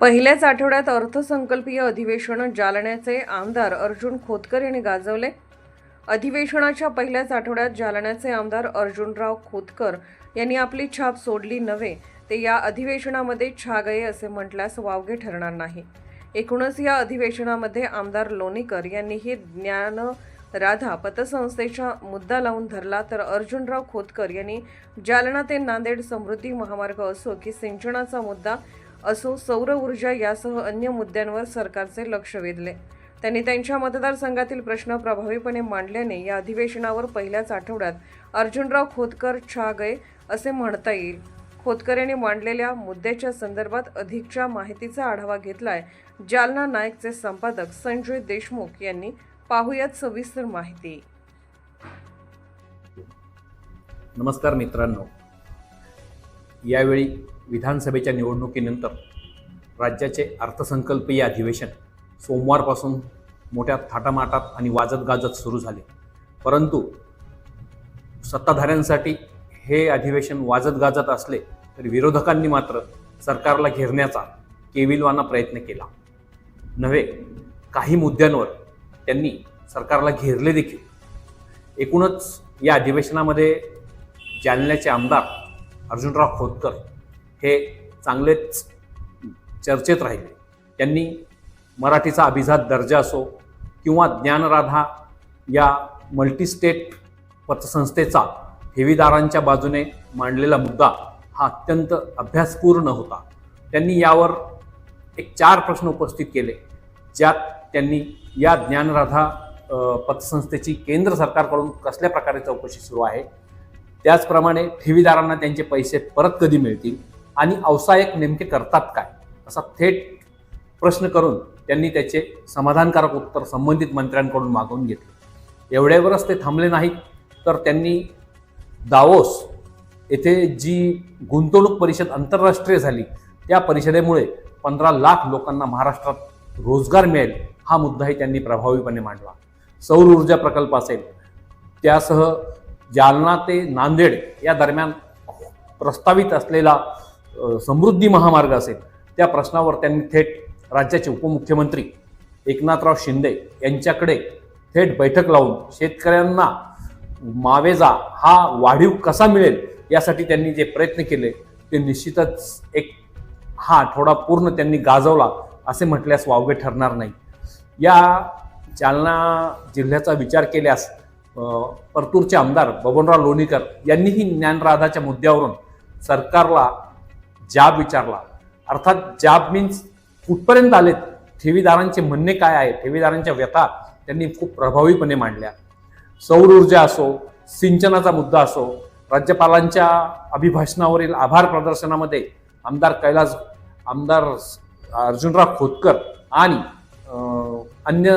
पहिल्याच आठवड्यात अर्थसंकल्पीय अधिवेशन जालन्याचे आमदार अर्जुन खोतकर यांनी गाजवले. अधिवेशनाच्या पहिल्याच आठवड्यात जालन्याचे आमदार अर्जुनराव खोतकर यांनी आपली छाप सोडली नव्हे ते या अधिवेशनामध्ये छा गये असे म्हटल्यास वावगे ठरणार नाही. एकूणच या अधिवेशनामध्ये आमदार लोणीकर यांनीही ज्ञान राधा पतसंस्थेचा मुद्दा लावून धरला तर अर्जुनराव खोतकर यांनी जालना ते नांदेड समृद्धी महामार्ग असो की सिंचनाचा मुद्दा असो सौर ऊर्जा यासह अन्य मुद्द्यांवर सरकारचे लक्ष वेधले. त्यांनी त्यांच्या मतदारसंघातील प्रश्न प्रभावीपणे मांडल्याने या अधिवेशनावर पहिल्याच आठवड्यात अर्जुनराव खोतकर छा गए असे म्हणता येईल. खोतकर यांनी मांडलेल्या मुद्द्याच्या संदर्भात अधिकच्या माहितीचा आढावा घेतलाय. जालना नायकचे संपादक संजय देशमुख यांनी पाहुयात सविस्तर माहिती. नमस्कार मित्रांनो. यावेळी विधानसभेच्या निवडणुकीनंतर राज्याचे अर्थसंकल्पीय अधिवेशन सोमवारपासून मोठ्या थाटामाटात आणि वाजत गाजत सुरू झाले. परंतु सत्ताधाऱ्यांसाठी हे अधिवेशन वाजत गाजत असले तरी विरोधकांनी मात्र सरकारला घेरण्याचा केविलवाना प्रयत्न केला. नव्हे काही मुद्द्यांवर त्यांनी सरकारला घेरले देखील. एकूणच या अधिवेशनामध्ये जालन्याचे आमदार अर्जुनराव खोतकर हे चांगलेच चर्चेत राहिले. त्यांनी मराठीचा अभिजात दर्जा असो किंवा ज्ञानराधा या मल्टीस्टेट पतसंस्थेचा ठेवीदारांच्या बाजूने मांडलेला मुद्दा हा अत्यंत अभ्यासपूर्ण होता. त्यांनी यावर एक चार प्रश्न उपस्थित केले ज्यात त्यांनी या ज्ञानराधा पतसंस्थेची केंद्र सरकारकडून कसल्या प्रकारे चौकशी सुरू आहे? त्याचप्रमाणे ठेवीदारांना त्यांचे पैसे परत कधी मिळतील आणि अवसायक नेमके करतात काय? असा थेट प्रश्न करून त्यांनी त्याचे समाधानकारक उत्तर संबंधित मंत्र्यांकडून मागवून घेतले. एवढ्यावरच ते थांबले नाहीत तर त्यांनी दावोस येथे जी गुंतवणूक परिषद आंतरराष्ट्रीय झाली त्या परिषदेमुळे पंधरा लाख लोकांना महाराष्ट्रात रोजगार मिळेल हा मुद्दाही त्यांनी प्रभावीपणे मांडला. सौर ऊर्जा प्रकल्प असेल त्यासह जालना ते नांदेड या दरम्यान प्रस्तावित असलेला समृद्धी महामार्ग असेल त्या प्रश्नावर त्यांनी थेट राज्याचे उपमुख्यमंत्री एकनाथराव शिंदे यांच्याकडे थेट बैठक लावून शेतकऱ्यांना मावेजा हा वाढीव कसा मिळेल यासाठी त्यांनी जे प्रयत्न केले ते निश्चितच एक हा आठवडा पूर्ण त्यांनी गाजवला असे म्हटल्यास वावगे ठरणार नाही. या जालना जिल्ह्याचा विचार केल्यास परतूरचे आमदार बबनराव लोणीकर यांनीही ज्ञानराधाच्या मुद्द्यावरून सरकारला जाब विचारला. अर्थात जाब मीन्स कुठपर्यंत आलेत? ठेवीदारांचे म्हणणे काय आहे? ठेवीदारांच्या व्यथा त्यांनी खूप प्रभावीपणे मांडल्या. सौर ऊर्जा असो सिंचनाचा मुद्दा असो राज्यपालांच्या अभिभाषणावरील आभार प्रदर्शनामध्ये आमदार कैलास आमदार अर्जुनराव खोतकर आणि अन्य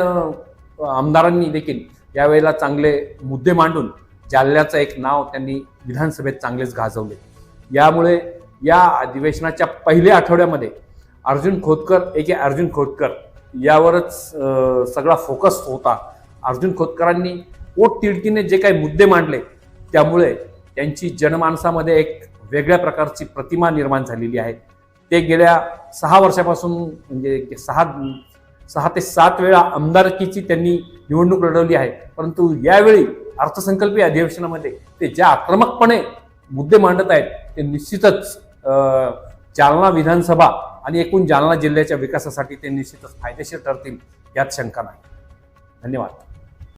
आमदारांनी देखील यावेळेला चांगले मुद्दे मांडून जालन्याचं एक नाव त्यांनी विधानसभेत चांगलेच गाजवले. यामुळे या अधिवेशनाच्या पहिल्या आठवड्यामध्ये अर्जुन खोतकर एक अर्जुन खोतकर यावरच सगळा फोकस होता. अर्जुन खोतकरांनी पोट तिडकीने जे काही मुद्दे मांडले त्यामुळे त्यांची जनमानसामध्ये एक वेगळ्या प्रकारची प्रतिमा निर्माण झालेली आहे. ते गेल्या सहा वर्षापासून म्हणजे सहा सहा ते सात वेळा आमदारकीची त्यांनी निवडणूक लढवली आहे. परंतु यावेळी अर्थसंकल्पीय अधिवेशनामध्ये ते ज्या आक्रमकपणे मुद्दे मांडत आहेत ते निश्चितच जालना विधानसभा आणि एकूण जालना जिल्ह्याच्या विकासासाठी ते निश्चितच फायदेशीर ठरतील यात शंका नाही. धन्यवाद.